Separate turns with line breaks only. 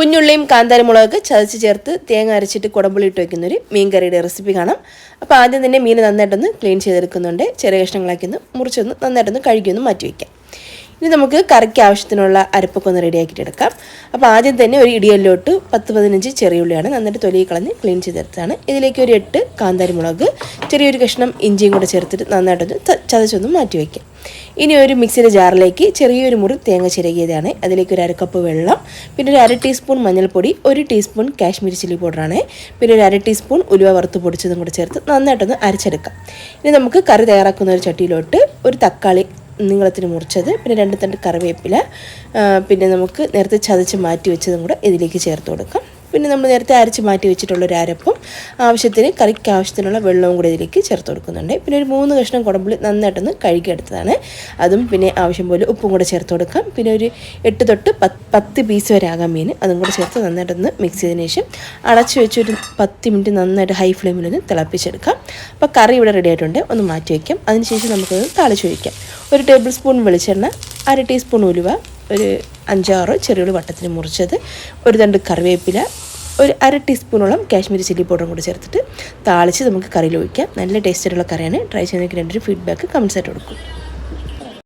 കുഞ്ഞുള്ളിയും കാന്താരിമുളകൊക്കെ ചതച്ച് ചേർത്ത് തേങ്ങ അരച്ചിട്ട് കുടമ്പുള്ളി ഇട്ട് വയ്ക്കുന്നൊരു മീൻ കറിയുടെ റെസിപ്പി കാണാം. അപ്പോൾ ആദ്യം തന്നെ മീൻ നന്നായിട്ടൊന്ന് ക്ലീൻ ചെയ്തെടുക്കുന്നുണ്ട്. ചെറിയ കഷ്ണങ്ങളാക്കി ഒന്ന് മുറിച്ചൊന്ന് നന്നായിട്ടൊന്ന് കഴുകിയൊന്ന് മാറ്റി വയ്ക്കാം ഇനി നമുക്ക് കറിക്ക് ആവശ്യത്തിനുള്ള അരപ്പൊക്കെ ഒന്ന് റെഡിയാക്കിയിട്ട് എടുക്കാം. അപ്പോൾ ആദ്യം തന്നെ ഒരു ഇടിയല്ലോട്ട് പത്ത് പതിനഞ്ച് ചെറിയ ഉള്ളിയാണ് നന്നായിട്ട് തൊലി കളഞ്ഞ് ക്ലീൻ ചെയ്തെടുത്തതാണ്. ഇതിലേക്ക് ഒരു എട്ട് കാന്താരി മുളക് ചെറിയൊരു കഷ്ണം ഇഞ്ചിയും കൂടെ ചേർത്തിട്ട് നന്നായിട്ടൊന്ന് ചതച്ചൊന്ന് മാറ്റി വയ്ക്കാം ഇനി ഒരു മിക്സിയുടെ ജാറിലേക്ക് ചെറിയൊരു മുറി തേങ്ങ ചിരകിയതാണ്. അതിലേക്ക് ഒരു അരക്കപ്പ് വെള്ളം പിന്നെ ഒരു അര ടീസ്പൂൺ മഞ്ഞൾപ്പൊടി ഒരു ടീസ്പൂൺ കാശ്മീരി ചില്ലി പൗഡറാണ്. പിന്നെ ഒരു അര ടീസ്പൂൺ ഉലുവ വറുത്ത് പൊടിച്ചതും കൂടെ ചേർത്ത് നന്നായിട്ടൊന്ന് അരച്ചെടുക്കാം. ഇനി നമുക്ക് കറി തയ്യാറാക്കുന്ന ഒരു ചട്ടിയിലോട്ട് ഒരു തക്കാളി നീളത്തിന് മുറിച്ചത് പിന്നെ രണ്ട് തണ്ട് കറിവേപ്പില പിന്നെ നമുക്ക് നേരത്തെ ചതച്ച് മാറ്റി വെച്ചതും കൂടെ ഇതിലേക്ക് ചേർത്ത് കൊടുക്കാം. പിന്നെ നമ്മൾ നേരത്തെ അരച്ച് മാറ്റി വെച്ചിട്ടുള്ള ഒരു അരപ്പും ആവശ്യത്തിന് കറിക്ക് ആവശ്യത്തിനുള്ള വെള്ളവും കൂടി ഇതിലേക്ക് ചേർത്ത് കൊടുക്കുന്നുണ്ട്. പിന്നെ ഒരു മൂന്ന് കഷ്ണം കുടമ്പുളി നന്നായിട്ടൊന്ന് കഴുകിയെടുത്തതാണ്. അതും പിന്നെ ആവശ്യം പോലെ ഉപ്പും കൂടെ ചേർത്ത് കൊടുക്കാം. പിന്നെ ഒരു എട്ട് തൊട്ട് പത്ത് പീസ് വരെ ആകാൻ മീൻ. അതും കൂടെ ചേർത്ത് നന്നായിട്ടൊന്ന് മിക്സ് ചെയ്തതിന് ശേഷം അടച്ച് വെച്ചൊരു പത്ത് മിനിറ്റ് നന്നായിട്ട് ഹൈ ഫ്ലെയിമിലൊന്ന് തിളപ്പിച്ചെടുക്കാം. അപ്പോൾ കറി ഇവിടെ റെഡി ആയിട്ടുണ്ട്. ഒന്ന് മാറ്റി വയ്ക്കാം അതിനുശേഷം നമുക്കത് താളിച്ച് വയ്ക്കാം ഒരു ടേബിൾ സ്പൂൺ വെളിച്ചെണ്ണ അര ടീസ്പൂൺ ഉലുവ ഒരു അഞ്ചാറ് ചെറിയുള്ളി വട്ടത്തിന് മുറിച്ചത് ഒരു രണ്ട് കറിവേപ്പില ഒരു അര ടീസ്പൂണോളം കാശ്മീരി ചില്ലി പൗഡറും കൂടി ചേർത്തിട്ട് താളിച്ച് നമുക്ക് കറിയിൽ ഒഴിക്കാം. നല്ല ടേസ്റ്റായിട്ടുള്ള കറിയാണ്. ട്രൈ ചെയ്യുന്നതിന് എന്റെ ഒരു ഫീഡ്ബാക്ക് കമൻസ് ആയിട്ട് കൊടുക്കും.